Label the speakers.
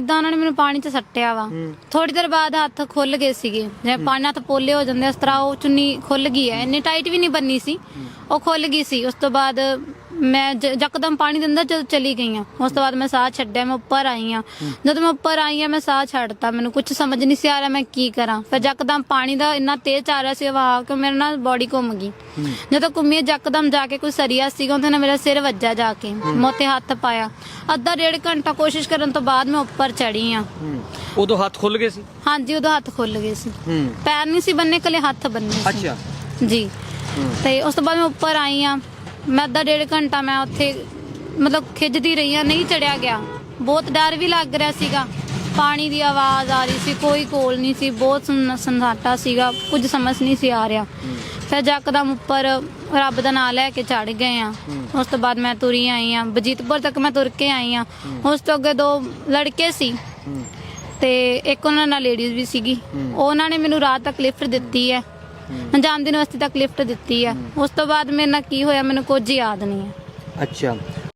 Speaker 1: ਜਿੱਦਾਂ ਉਹਨਾਂ ਨੇ ਮੈਨੂੰ ਪਾਣੀ 'ਚ ਸੱਟਿਆ ਵਾ। ਥੋੜੀ ਦੇਰ ਬਾਅਦ ਹੱਥ ਖੁੱਲ ਗਏ ਸੀਗੇ। ਜਿਵੇਂ ਪਾਣੀ ਨਾਲ ਤਾਂ ਪੋਲੇ ਹੋ ਜਾਂਦੇ ਉਸ ਤਰ੍ਹਾਂ ਉਹ ਚੁੰਨੀ ਖੁੱਲ ਗਈ ਹੈ। ਇੰਨੀ ਟਾਈਟ ਵੀ ਨਹੀਂ ਬੰਨੀ ਸੀ। ਉਹ ਖੁੱਲ ਗਈ ਸੀ। ਉਸ ਤੋਂ ਬਾਅਦ ਮੈਂ ਜ- ਯਕਦਮ ਪਾਣੀ ਦੇ ਅੰਦਰ ਜਦ ਚਲੀ ਗਈ ਆ ਉਸ ਤੋਂ ਬਾਅਦ ਮੈਂ ਸਾਹ ਛੱਡਿਆ ਮੈਂ ਉੱਪਰ ਆਈ ਆ। ਜਦੋਂ ਮੈਂ ਉੱਪਰ ਆਈ ਆ ਮੈਂ ਸਾਹ ਛੱਡਤਾ ਮੈਨੂੰ ਕੁਝ ਸਮਝ ਨਹੀਂ ਸੀ ਆ ਰਿਹਾ ਮੈਂ ਕੀ ਕਰਾਂ। ਫਿਰ ਯਕਦਮ ਪਾਣੀ ਦਾ ਇੰਨਾ ਤੇਜ਼ ਆ ਰਿਹਾ ਸੀ ਵਹਾਅ ਕਿ ਮੇਰੇ ਨਾਲ ਬੋਡੀ ਘੁੰਮ ਗਈ। ਜਦੋਂ ਘੁੰਮੀ ਯਕਦਮ ਜਾ ਕੇ ਕੋਈ ਸਰੀਆ ਸੀਗਾ ਉਹਦੇ ਨਾਲ ਮੇਰਾ ਸਿਰ ਵੱਜਾ ਜਾ ਕੇ ਮੋਤੇ ਹੱਥ ਪਾਇਆ। ਅੱਧਾ ਡੇਢ ਘੰਟਾ ਕੋਸ਼ਿਸ਼ ਕਰਨ ਤੋਂ ਬਾਅਦ ਮੈਂ ਉੱਪਰ ਚੜੀ ਆ।
Speaker 2: ਹੂੰ ਉਦੋਂ ਹੱਥ ਖੁੱਲ ਗਏ ਸੀ?
Speaker 1: ਹਾਂਜੀ ਉਦੋਂ ਹੱਥ ਖੁੱਲ ਗਏ ਸੀ।
Speaker 2: ਹੂੰ।
Speaker 1: ਪੈਰ ਨਹੀਂ ਸੀ ਬੰਨੇ ਕੱਲੇ ਹੱਥ ਬੰਨੇ ਸੀ।
Speaker 2: ਅੱਛਾ।
Speaker 1: ਜੀ। ਤੇ ਉਸ ਤੋਂ ਬਾਅਦ ਮੈਂ ਉੱਪਰ ਆਈ ਆ। ਮੈਂ ਅੱਧਾ ਡੇਢ ਘੰਟਾ ਮੈਂ ਉੱਥੇ ਮਤਲਬ ਖਿੱਚਦੀ ਰਹੀ ਆ ਨਹੀਂ ਚੜਿਆ ਗਿਆ। ਬਹੁਤ ਡਰ ਵੀ ਲੱਗ ਰਿਹਾ ਸੀਗਾ। ਪਾਣੀ ਦੀ ਆਵਾਜ਼ ਆ ਰਹੀ ਸੀ ਕੋਈ ਕੋਲ ਨਹੀਂ ਸੀ ਬਹੁਤ ਸੁੰਨ- ਸੰਨਾਟਾ ਸੀਗਾ ਕੁਝ ਸਮਝ ਨਹੀਂ ਸੀ ਆ ਰਿਹਾ। ਫਿਰ ਜੱਕਦਮ ਉੱਪਰ ਰੱਬ ਦਾ ਨਾਮ ਲੈ ਕੇ ਚੜ ਗਏ ਆ ਉਸ ਤੋਂ ਬਾਅਦ ਮੈਂ ਤੁਰੀ ਆਈ ਆ ਬਜੀਤਪੁਰ ਤੱਕ ਮੈਂ ਤੁਰ ਕੇ ਆਈ ਆ ਉਸ ਤੋਂ ਅੱਗੇ ਦੋ ਲੜਕੇ ਸੀ ਤੇ ਇੱਕ ਉਹਨਾਂ ਨਾਲ ਲੇਡੀਜ਼ ਵੀ ਸੀਗੀ। ਉਹਨਾਂ ਨੇ ਮੈਨੂੰ ਰਾਤ ਤੱਕ ਲਿਫਟ ਦਿੱਤੀ ਹੈ। ਜਾਂਦੀ ਯੂਨੀਵਰਸਿਟੀ ਤੱਕ ਲਿਫਟ ਦਿੱਤੀ ਹੈ। ਉਸ ਤੋਂ ਬਾਅਦ ਮੇਰੇ ਨਾਲ ਕੀ ਹੋਇਆ ਮੈਨੂੰ ਕੁਝ ਯਾਦ ਨਹੀਂ ਹੈ
Speaker 2: ਅੱਛਾ।